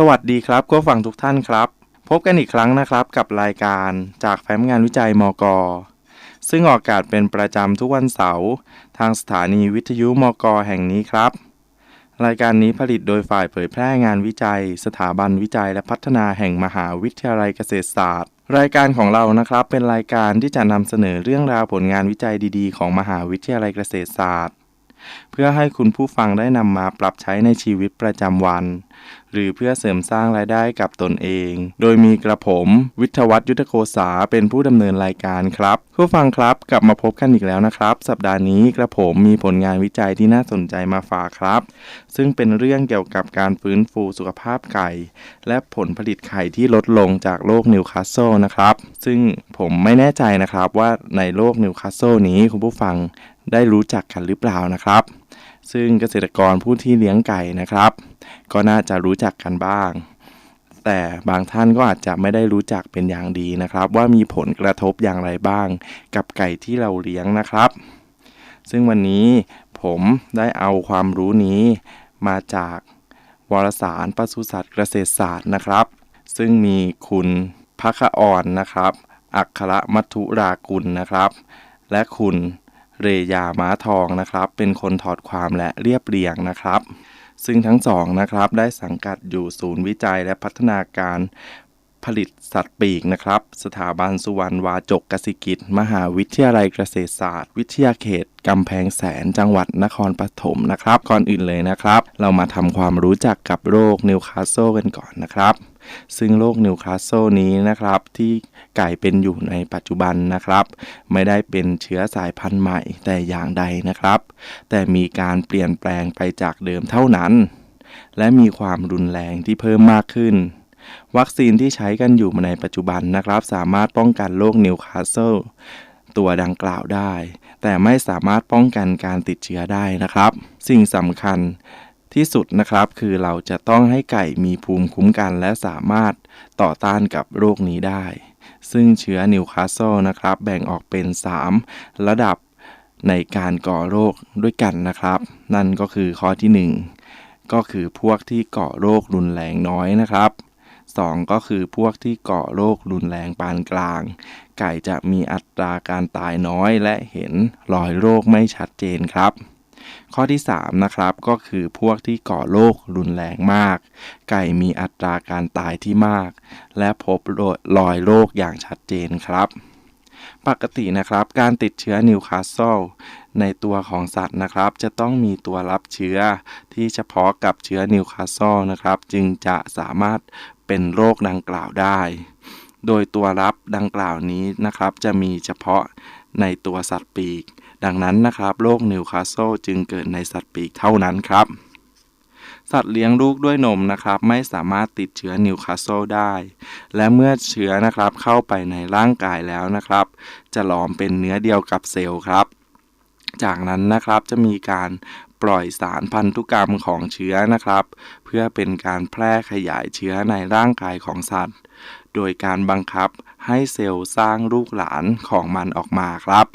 สวัสดีครับผู้ฟังทุกท่านครับ พบกันอีกครั้งนะครับกับรายการจากแฟ้มงานวิจัยมก ซึ่งออกอากาศเป็นประจำทุกวันเสาร์ทางสถานีวิทยุมก แห่งนี้ครับ รายการนี้ผลิตโดยฝ่ายเผยแพร่งานวิจัย สถาบันวิจัยและพัฒนาแห่งมหาวิทยาลัยเกษตรศาสตร์ รายการของเรานะครับเป็นรายการที่จะนำเสนอเรื่องราวผลงานวิจัยดี ๆ ของมหาวิทยาลัยเกษตรศาสตร์ เพื่อให้คุณผู้ฟังได้นำมาปรับใช้ในชีวิตประจำวัน หรือเพื่อเสริมสร้างรายได้กับตนเอง โดยมีกระผม วิทวัฒน์ยุทธโกษาเป็นผู้ดำเนินรายการครับผู้ฟังครับกลับมาพบกันอีกแล้วนะครับ สัปดาห์นี้กระผมมีผลงานวิจัยที่น่าสนใจมาฝากครับ ซึ่งเป็นเรื่องเกี่ยวกับการฟื้นฟูสุขภาพไก่ และผลผลิตไข่ที่ลดลงจากโรคนิวคาสเซิลนะครับ ซึ่งผมไม่แน่ใจนะครับว่าในโรคนิวคาสเซิลนี้คุณผู้ฟัง ได้รู้จักกันหรือเปล่านะครับ ซึ่งเกษตรกรผู้ที่เลี้ยงไก่นะครับ ก็น่าจะรู้จักกันบ้าง แต่บางท่านก็อาจจะไม่ได้รู้จักเป็นอย่างดีนะครับ ว่ามีผลกระทบอย่างไรบ้าง กับไก่ที่เราเลี้ยงนะครับ ซึ่งวันนี้ผมได้เอาความรู้นี้มาจากวารสารปศุสัตว์เกษตรศาสตร์นะครับ ซึ่งมีคุณพักอ่อนนะครับ อัครมัทุรากุลนะครับ และคุณ เรยาม้าทองนะครับ เป็นคนถอดความและเรียบเรียงนะครับ ซึ่งทั้งสองนะครับได้สังกัดอยู่ศูนย์วิจัยและพัฒนาการผลิตสัตว์ปีกนะครับ สถาบันสุวรรณวาจกกสิกิจ มหาวิทยาลัยเกษตรศาสตร์ วิทยาเขตกำแพงแสนจังหวัดนครปฐมนะครับ ก่อนอื่นเลยนะครับ เรามาทำความรู้จักกับโรคนิวคาสเซิลกันก่อนนะครับ ซึ่งโรคนิวคาสเซิลนี้นะครับ ที่ไก่เป็นอยู่ในปัจจุบันนะครับ ไม่ได้เป็นเชื้อสายพันธุ์ใหม่แต่อย่างใดนะครับ แต่มีการเปลี่ยนแปลงไปจากเดิมเท่านั้น และมีความรุนแรงที่เพิ่มมากขึ้นวัคซีนที่ใช้กันอยู่ในปัจจุบันนะครับ สามารถป้องกันโรคนิวคาสเซิลตัวดังกล่าวได้ แต่ไม่สามารถป้องกันการติดเชื้อได้นะครับ สิ่งสำคัญ ที่สุดนะครับคือเราจะต้องให้ไก่มีภูมิคุ้มกันและสามารถต่อต้านกับโรคนี้ได้ ซึ่งเชื้อนิวคาสเซิลนะครับแบ่งออกเป็น 3 ระดับในการก่อโรคด้วยกันนะครับ นั่นก็คือข้อที่ 1 ก็คือพวกที่ก่อโรครุนแรงน้อยนะครับ 2 ก็คือพวกที่ก่อโรครุนแรงปานกลาง ไก่จะมีอัตราการตายน้อยและเห็นรอยโรคไม่ชัดเจนครับ ข้อที่3นะครับก็คือพวกที่ก่อโรครุนแรงมาก ไก่มีอัตราการตายที่มาก และพบรอยโรคอย่างชัดเจนครับ ปกตินะครับการติดเชื้อนิวคาสเซิลในตัวของสัตว์นะครับ จะต้องมีตัวรับเชื้อที่เฉพาะกับเชื้อนิวคาสเซิลนะครับ จึงจะสามารถเป็นโรคดังกล่าวได้ โดยตัวรับดังกล่าวนี้นะครับ จะมีเฉพาะในตัวสัตว์ปีก ดังนั้นนะครับโรคนิวคาสเซิลจึงเกิดในสัตว์ปีกเท่านั้นครับ สัตว์เลี้ยงลูกด้วยนมนะครับ ไม่สามารถติดเชื้อนิวคาสเซิลได้ และเมื่อเชื้อนะครับเข้าไปในร่างกายแล้วนะครับ จะหลอมเป็นเนื้อเดียวกับเซลล์ครับ จากนั้นนะครับจะมีการปล่อยสารพันธุกรรมของเชื้อนะครับ เพื่อเป็นการแพร่ขยายเชื้อในร่างกายของสัตว์ โดยการบังคับให้เซลล์สร้างลูกหลานของมันออกมาครับ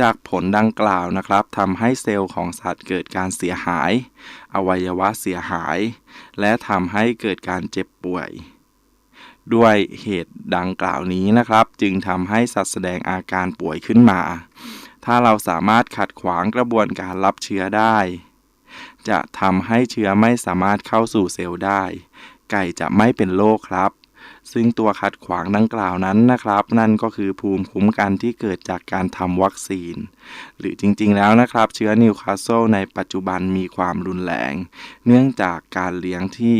จากผลดังกล่าวนะครับทำให้เซลล์ของสัตว์เกิดการเสียหาย อวัยวะเสียหาย และทำให้เกิดการเจ็บป่วย ด้วยเหตุดังกล่าวนี้นะครับ จึงทำให้สัตว์แสดงอาการป่วยขึ้นมา ถ้าเราสามารถขัดขวางกระบวนการรับเชื้อได้ จะทำให้เชื้อไม่สามารถเข้าสู่เซลล์ได้ ไก่จะไม่เป็นโรคครับ ซึ่งตัวขัดขวางดังกล่าวนั้นนะครับ นั่นก็คือภูมิคุ้มกันที่เกิดจากการทำวัคซีน หรือจริงๆแล้วนะครับ เชื้อนิวคาสเซิลในปัจจุบันมีความรุนแรง เนื่องจากการเลี้ยงที่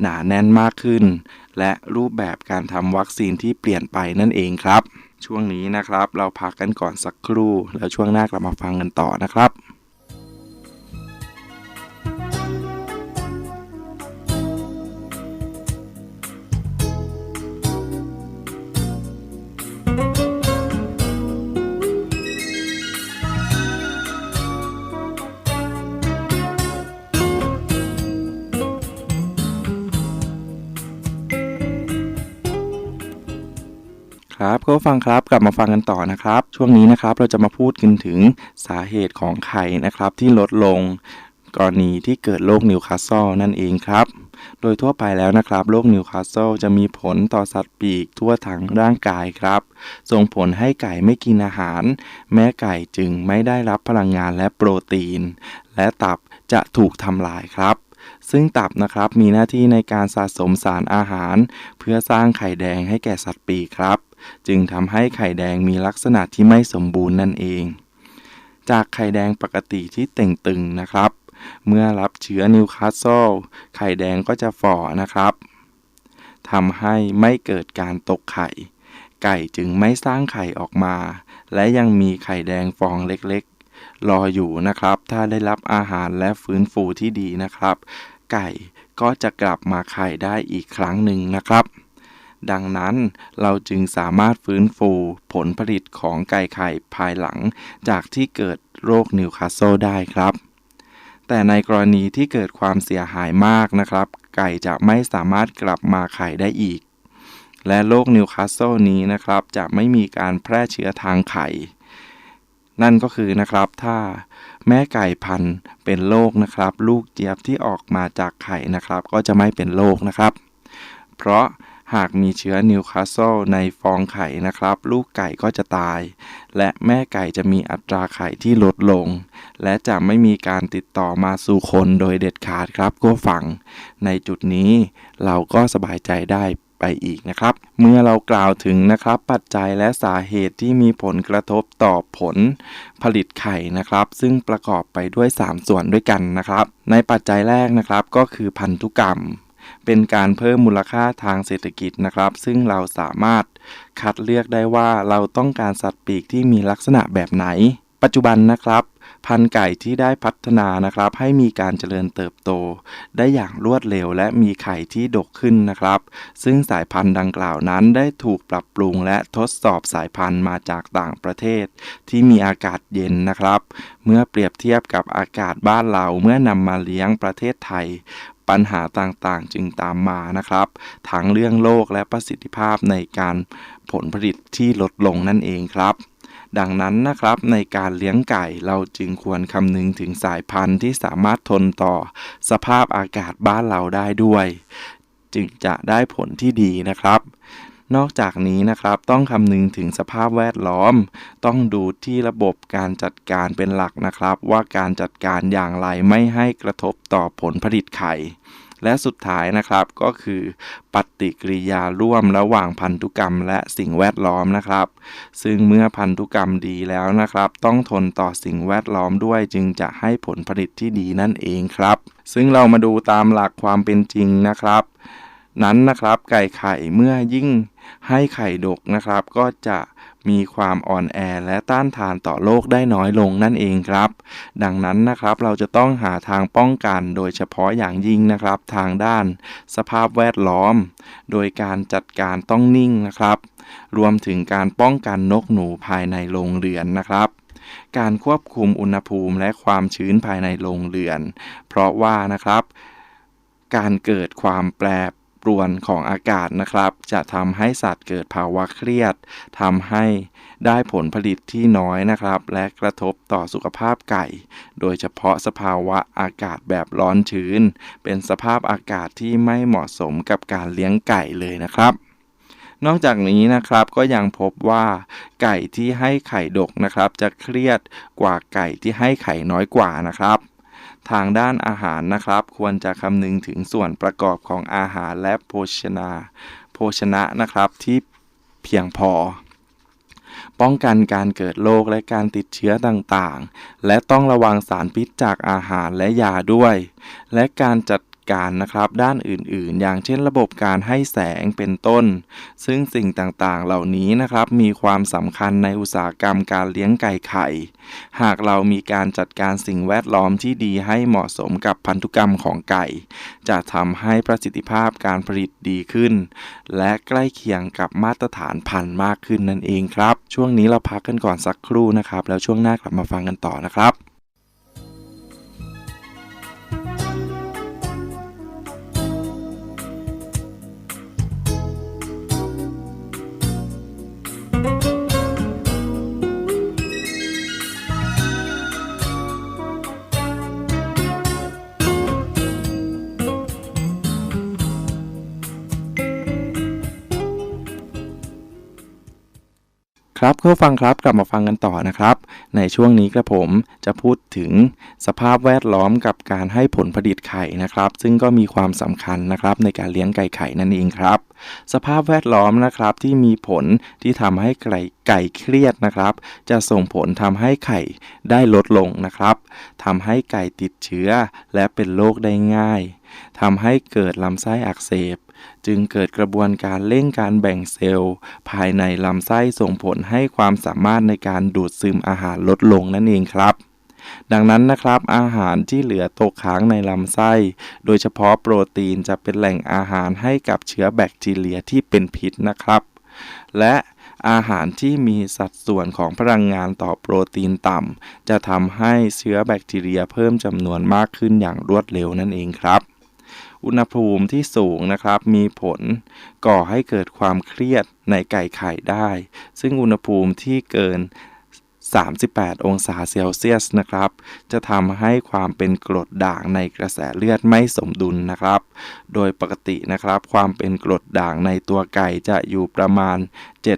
หนาแน่นมากขึ้น และรูปแบบการทำวัคซีนที่เปลี่ยนไปนั่นเองครับ ช่วงนี้นะครับ เราพักกันก่อนสักครู่ แล้วช่วงหน้ากลับมาฟังกันต่อนะครับ ครับก็ฟังครับกลับมาฟังกันต่อนะครับ ช่วงนี้นะครับเราจะมาพูดกันถึงสาเหตุของไข่นะครับที่ลดลงกรณีที่เกิดโรคนิวคาสเซิลนั่นเองครับ โดยทั่วไปแล้วนะครับโรคนิวคาสเซิลจะมีผลต่อสัตว์ปีกทั่วทั้งร่างกายครับ ส่งผลให้ไก่ไม่กินอาหาร แม่ไก่จึงไม่ได้รับพลังงานและโปรตีน และตับจะถูกทำลายครับซึ่งตับนะครับมีหน้าที่ในการสะสมสารอาหาร เพื่อสร้างไข่แดงให้แก่สัตว์ปีกครับ จึงทำให้ไข่แดงมีลักษณะที่ไม่สมบูรณ์นั่นเอง จากไข่แดงปกติที่เต่งตึงนะครับ เมื่อรับเชื้อนิวคาสเซิลไข่แดงก็จะฝ่อนะครับทำให้ไม่เกิดการตกไข่ ไก่จึงไม่สร้างไข่ออกมา และยังมีไข่แดงฟองเล็กๆ รออยู่นะครับ ถ้าได้รับอาหารและฟื้นฟูที่ดีนะครับ ไก่ก็จะกลับมาไข่ได้อีกครั้งหนึ่งนะครับ ดังนั้นเราจึงสามารถฟื้นฟูผลผลิตของไก่ไข่ภายหลัง จากที่เกิดโรคนิวคาสเซิลได้ครับ แต่ในกรณีที่เกิดความเสียหายมากนะครับ ไก่จะไม่สามารถกลับมาไข่ได้อีก และโรคนิวคาสเซิลนี้นะครับ จะไม่มีการแพร่เชื้อทางไข่ นั่นก็คือนะครับถ้าแม่ไก่พันธุ์เป็นโรคนะครับ ลูกเจี๊ยบที่ออกมาจากไข่นะครับ ก็จะไม่เป็นโรคนะครับ เพราะ หากมีเชื้อนิวคาสเซิลในฟองไข่นะครับ ลูกไก่ก็จะตาย และแม่ไก่จะมีอัตราไข่ที่ลดลง และจะไม่มีการติดต่อมาสู่คนโดยเด็ดขาดครับก็ฟัง ในจุดนี้เราก็สบายใจได้ไปอีกนะครับ เมื่อเรากล่าวถึงนะครับ ปัจจัยและสาเหตุที่มีผลกระทบต่อผลผลิตไข่นะครับ ซึ่งประกอบไปด้วย 3 ส่วนด้วยกันนะครับ ในปัจจัยแรกนะครับก็คือพันธุกรรม เป็นการเพิ่มมูลค่าทางเศรษฐกิจนะครับ ซึ่งเราสามารถคัดเลือกได้ว่าเราต้องการสัตว์ปีกที่มีลักษณะแบบไหน ปัจจุบันนะครับพันไก่ที่ได้พัฒนานะครับ ให้มีการเจริญเติบโต ได้อย่างรวดเร็วและมีไข่ที่ดกขึ้นนะครับ ซึ่งสายพันธุ์ดังกล่าวนั้นได้ถูกปรับปรุงและทดสอบสายพันธุ์มาจากต่างประเทศ ที่มีอากาศเย็นนะครับ เมื่อเปรียบเทียบกับอากาศบ้านเราเมื่อนำมาเลี้ยงประเทศไทย ปัญหาต่างๆ จึงตามมานะครับ ทั้งเรื่องโรคและประสิทธิภาพในการผลผลิตที่ลดลงนั่นเองครับดังนั้นนะครับในการเลี้ยงไก่เราจึงควรคำนึงถึงสายพันธุ์ที่สามารถทนต่อสภาพอากาศบ้านเราได้ด้วย จึงจะได้ผลที่ดีนะครับ นอกจากนี้นะครับต้องคำนึงถึงสภาพแวดล้อม ต้องดูที่ระบบการจัดการเป็นหลักนะครับ ว่าการจัดการอย่างไรไม่ให้กระทบต่อผลผลิตไข่และสุดท้ายนะครับก็คือ ปฏิกิริยาร่วมระหว่างพันธุกรรมและสิ่งแวดล้อมนะครับ ซึ่งเมื่อพันธุกรรมดีแล้วนะครับ ต้องทนต่อสิ่งแวดล้อมด้วยจึงจะให้ผลผลิตที่ดีนั่นเองครับ ซึ่งเรามาดูตามหลักความเป็นจริงนะครับ นั้นนะครับไก่ไข่เมื่อยิ่ง ให้ไข่ดกนะครับ ก็จะมีความอ่อนแอและต้านทานต่อโรคได้น้อยลงนั่นเองครับ ดังนั้นนะครับเราจะต้องหาทางป้องกันโดยเฉพาะอย่างยิ่งนะครับ ทางด้านสภาพแวดล้อม โดยการจัดการต้องนิ่งนะครับ รวมถึงการป้องกันนกหนูภายในโรงเรือนนะครับการควบคุมอุณหภูมิและความชื้นภายในโรงเรือน เพราะว่านะครับ การเกิดความแปร ปรวนของอากาศนะครับ จะทำให้สัตว์เกิดภาวะเครียดทำให้ได้ผลผลิตที่น้อยนะครับ และกระทบต่อสุขภาพไก่ โดยเฉพาะสภาวะอากาศแบบร้อนชื้น เป็นสภาพอากาศที่ไม่เหมาะสมกับการเลี้ยงไก่เลยนะครับนอกจากนี้นะครับก็ยังพบว่าไก่ที่ให้ไข่ดกนะครับ จะเครียดกว่าไก่ที่ให้ไข่น้อยกว่านะครับ ทางด้านอาหารนะครับ ควรจะคำนึงถึงส่วนประกอบของอาหารและโภชนาโภชนะนะครับที่เพียงพอ ป้องกันการเกิดโรคและการติดเชื้อต่างๆ และต้องระวังสารพิษจากอาหารและยาด้วย และการจัด การนะครับ ด้านอื่นๆ อย่างเช่นระบบการให้แสงเป็นต้น ซึ่งสิ่งต่างๆ เหล่านี้นะครับ มีความสำคัญในอุตสาหกรรมการเลี้ยงไก่ไข่ หากเรามีการจัดการสิ่งแวดล้อมที่ดีให้เหมาะสมกับพันธุกรรมของไก่ จะทำให้ประสิทธิภาพการผลิตดีขึ้น และใกล้เคียงกับมาตรฐานพันธุ์มากขึ้นนั่นเองครับ ช่วงนี้เราพักกันก่อนสักครู่นะครับ แล้วช่วงหน้ากลับมาฟังกันต่อนะครับ ครับผู้ฟังครับกลับมาฟังกันต่อนะครับ ในช่วงนี้กระผมจะพูดถึงสภาพแวดล้อมกับการให้ผลผลิตไข่นะครับ ซึ่งก็มีความสำคัญนะครับในการเลี้ยงไก่ไข่นั่นเองครับ สภาพแวดล้อมนะครับที่มีผลที่ทำให้ไก่ไก่เครียดนะครับ จะส่งผลทำให้ไข่ได้ลดลงนะครับทำให้ไก่ติดเชื้อและเป็นโรคได้ง่ายทำให้เกิดลำไส้อักเสบ จึงเกิดกระบวนการเร่งการแบ่งเซลล์ ภายในลำไส้ส่งผลให้ความสามารถในการดูดซึมอาหารลดลงนั่นเองครับดังนั้นนะครับอาหารที่เหลือตกค้างในลำไส้ โดยเฉพาะโปรตีนจะเป็นแหล่งอาหารให้กับเชื้อแบคทีเรียที่เป็นพิษนะครับ และอาหารที่มีสัดส่วนของพลังงานต่อโปรตีนต่ำ จะทำให้เชื้อแบคทีเรียเพิ่มจำนวนมากขึ้นอย่างรวดเร็วนั่นเองครับ อุณหภูมิที่สูงนะครับ มีผลก่อให้เกิดความเครียดในไก่ไข่ได้ ซึ่งอุณหภูมิที่เกิน 38 องศาเซลเซียสนะครับ จะทำให้ความเป็นกรดด่างในกระแสเลือดไม่สมดุลนะครับ โดยปกตินะครับ ความเป็นกรดด่างในตัวไก่จะอยู่ประมาณ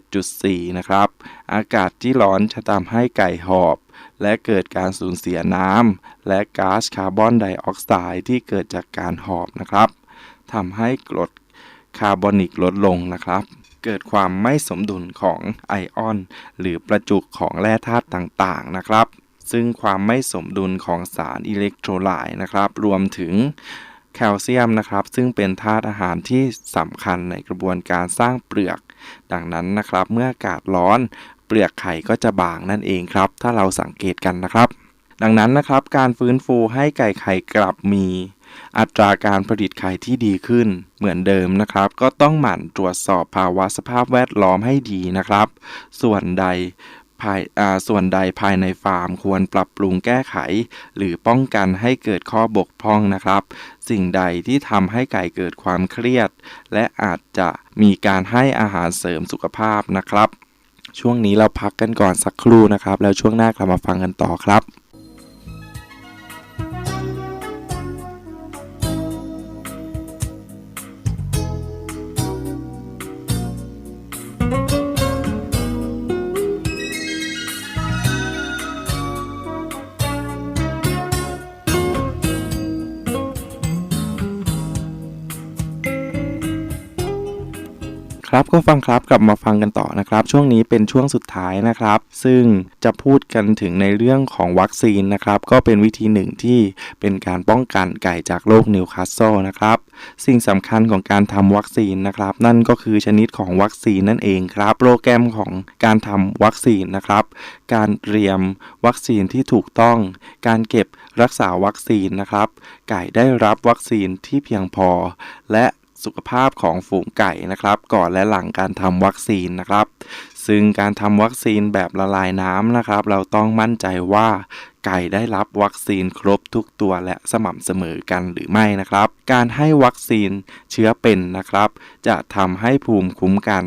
7.4 นะครับ อากาศที่ร้อนจะทำให้ไก่หอบ และเกิดการสูญเสียน้ำและก๊าซคาร์บอนไดออกไซด์ที่เกิดจากการหอบนะครับทำให้กรดคาร์บอนิกลดลงนะครับ เกิดความไม่สมดุลของไอออน หรือประจุของแร่ธาตุต่างๆนะครับ ซึ่งความไม่สมดุลของสารอิเล็กโทรไลต์นะครับ รวมถึงแคลเซียมนะครับ ซึ่งเป็นธาตุอาหารที่สำคัญในกระบวนการสร้างเปลือก ดังนั้นนะครับ เมื่ออากาศร้อน เปลือกไข่ก็จะบางนั่นเองครับ ถ้าเราสังเกตกันนะครับ ดังนั้นนะครับ การฟื้นฟูให้ไก่ไข่กลับมี อัตราการผลิตไข่ที่ดีขึ้น เหมือนเดิมนะครับ ก็ต้องหมั่นตรวจสอบภาวะสภาพแวดล้อมให้ดีนะครับ ส่วนใดภายส่วนใดภายในฟาร์มควรปรับปรุงแก้ไข หรือป้องกันให้เกิดข้อบกพร่องนะครับ สิ่งใดที่ทำให้ไก่เกิดความเครียด และอาจจะมีการให้อาหารเสริมสุขภาพนะครับ ช่วงนี้เราพักกันก่อนสักครู่นะครับ แล้วช่วงหน้ากลับมาฟังกันต่อครับ ครับก็ฟังครับ กลับมาฟังกันต่อนะครับ ช่วงนี้เป็นช่วงสุดท้ายนะครับ ซึ่งจะพูดกันถึงในเรื่องของวัคซีนนะครับ ก็เป็นวิธีหนึ่งที่เป็นการป้องกันไก่จากโรคนิวคาสเซิลนะครับ สิ่งสำคัญของการทำวัคซีนนะครับ นั่นก็คือชนิดของวัคซีนนั่นเองครับ โปรแกรมของการทำวัคซีนนะครับ การเตรียมวัคซีนที่ถูกต้อง การเก็บรักษาวัคซีนนะครับ ไก่ได้รับวัคซีนที่เพียงพอ และ สุขภาพของฝูงไก่นะครับ ก่อนและหลังการทำวัคซีนนะครับ ซึ่งการทำวัคซีนแบบละลายน้ำนะครับ เราต้องมั่นใจว่าไก่ได้รับวัคซีนครบทุกตัวและสม่ำเสมอกันหรือไม่นะครับ การให้วัคซีนเชื้อเป็นนะครับ จะทำให้ภูมิคุ้มกัน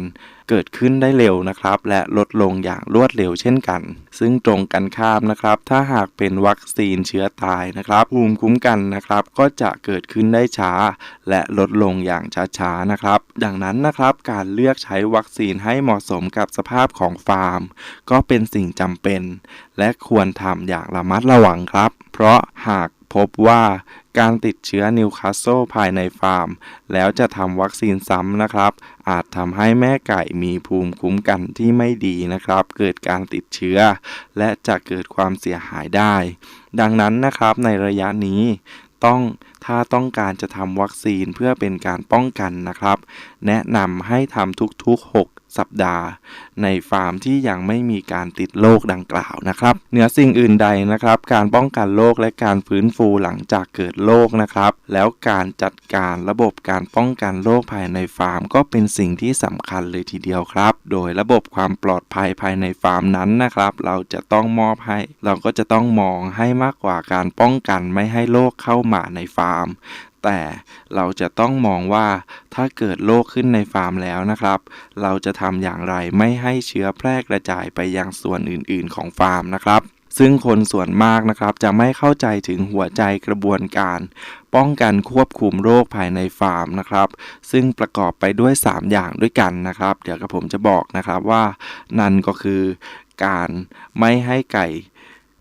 เกิดขึ้นได้เร็วนะครับ และลดลงอย่างรวดเร็วเช่นกัน ซึ่งตรงกันข้ามนะครับ ถ้าหากเป็นวัคซีนเชื้อตายนะครับ ภูมิคุ้มกันนะครับ ก็จะเกิดขึ้นได้ช้า และลดลงอย่างช้าๆนะครับ ดังนั้นนะครับการเลือกใช้วัคซีนให้เหมาะสมกับสภาพของฟาร์ม ก็เป็นสิ่งจำเป็น และควรทำอย่างระมัดระวังครับ เพราะหาก พบว่าการติดเชื้อนิวคาสเซิลภายในฟาร์ม แล้วจะทำวัคซีนซ้ำนะครับ อาจทำให้แม่ไก่มีภูมิคุ้มกันที่ไม่ดีนะครับ เกิดการติดเชื้อ และจะเกิดความเสียหายได้ ดังนั้นนะครับในระยะนี้ต้องถ้าต้องการจะทำวัคซีนเพื่อเป็นการป้องกันนะครับ แนะนำให้ทำทุกๆ6 สัปดาห์ ในฟาร์มที่ยังไม่มีการติดโรคดังกล่าวนะครับเหนือสิ่งอื่นใดนะครับ การป้องกันโรคและการฟื้นฟูหลังจากเกิดโรคนะครับ แล้วการจัดการระบบการป้องกันโรคภายในฟาร์ม ก็เป็นสิ่งที่สำคัญเลยทีเดียวครับ โดยระบบความปลอดภัยภายในฟาร์มนั้นนะครับ เราจะต้องมอบให้ เราก็จะต้องมองให้มากกว่าการป้องกันไม่ให้โรคเข้ามาในฟาร์ม แต่เราจะต้องมองว่าถ้าเกิดโรคขึ้นในฟาร์มแล้วนะครับ เราจะทำอย่างไรไม่ให้เชื้อแพร่กระจายไปยังส่วนอื่นๆของฟาร์มนะครับซึ่งคนส่วนมากนะครับจะไม่เข้าใจถึงหัวใจกระบวนการ ป้องกันควบคุมโรคภายในฟาร์มนะครับ ซึ่งประกอบไปด้วย 3 อย่างด้วยกันนะครับ เดี๋ยวกับผมจะบอกนะครับว่า นั่นก็คือการไม่ให้ไก่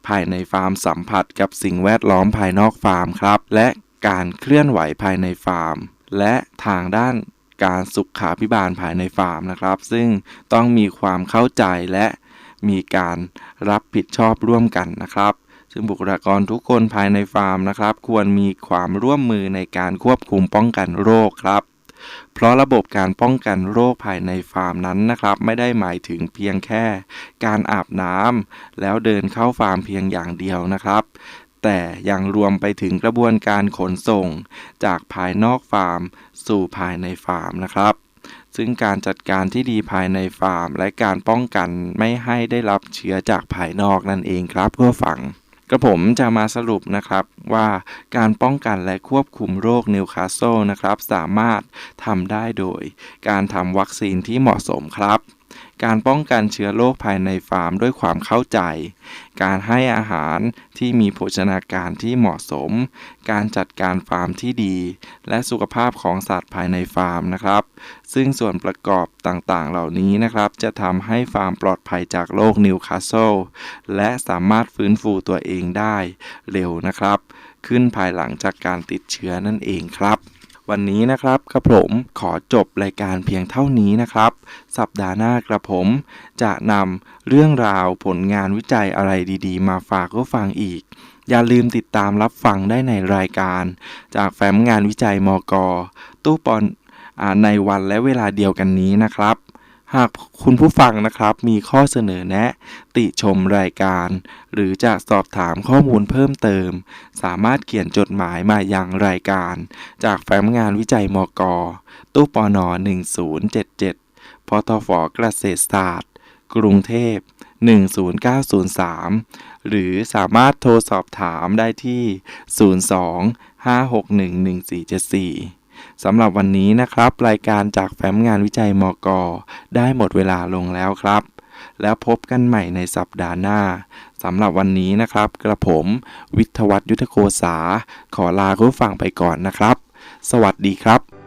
ภายในฟาร์มสัมผัสกับสิ่งแวดล้อมภายนอกฟาร์มครับ และ การเคลื่อนไหวภายในฟาร์ม และทางด้านการสุขาพิบาลภายในฟาร์มนะครับ ซึ่งต้องมีความเข้าใจและมีการรับผิดชอบร่วมกันนะครับ ซึ่งบุคลากรทุกคนภายในฟาร์มนะครับ ควรมีความร่วมมือในการควบคุมป้องกันโรคครับ เพราะระบบการป้องกันโรคภายในฟาร์มนั้นนะครับ ไม่ได้หมายถึงเพียงแค่ การอาบน้ำแล้วเดินเข้าฟาร์มเพียงอย่างเดียวนะครับ แต่ยังรวมไปถึงกระบวนการขนส่ง จากภายนอกฟาร์ม สู่ภายในฟาร์มนะครับ ซึ่งการจัดการที่ดีภายในฟาร์ม และการป้องกันไม่ให้ได้รับเชื้อจากภายนอกนั่นเองครับเพื่อฝังกระผมจะมาสรุปนะครับว่าการป้องกันและควบคุมโรคนิวคาสเซิลนะครับ สามารถทำได้โดย การทำวัคซีนที่เหมาะสมครับ การป้องกันเชื้อโรคภายในฟาร์มด้วยความเข้าใจ การให้อาหารที่มีโภชนาการที่เหมาะสม การจัดการฟาร์มที่ดี และสุขภาพของสัตว์ภายในฟาร์มนะครับ ซึ่งส่วนประกอบต่างๆ เหล่านี้นะครับ จะทำให้ฟาร์มปลอดภัยจากโรคนิวคาสเซิลและสามารถฟื้นฟูตัวเองได้เร็วนะครับ ขึ้นภายหลังจากการติดเชื้อนั่นเองครับ วันนี้นะครับกระผมขอจบรายการเพียงเท่านี้นะครับ สัปดาห์หน้ากระผม จะนำเรื่องราวผลงานวิจัยอะไรดีๆ มาฝากก็ฟังอีก อย่าลืมติดตามรับฟังได้ในรายการ จากแฟ้มงานวิจัยมก ตู้ปอนอในวันและเวลาเดียวกันนี้นะครับ หากคุณผู้ฟังนะครับมีข้อเสนอแนะ ติชมรายการ หรือจะสอบถามข้อมูลเพิ่มเติม สามารถเขียนจดหมายมายังรายการ จากแฟ้มงานวิจัยมก ตู้ปอนอ1077พทฟเกษตรศาสตร์ กรุงเทพ 10903 หรือสามารถโทรสอบถามได้ที่ 02-561-1474 สำหรับวันนี้นะครับ รายการจากแฟ้มงานวิจัยมก ได้หมดเวลาลงแล้วครับ แล้วพบกันใหม่ในสัปดาห์หน้าสำหรับวันนี้นะครับ กระผม วิทวัตยุทธโกษา ขอลาคุณผู้ฟังไปก่อนนะครับ สวัสดีครับ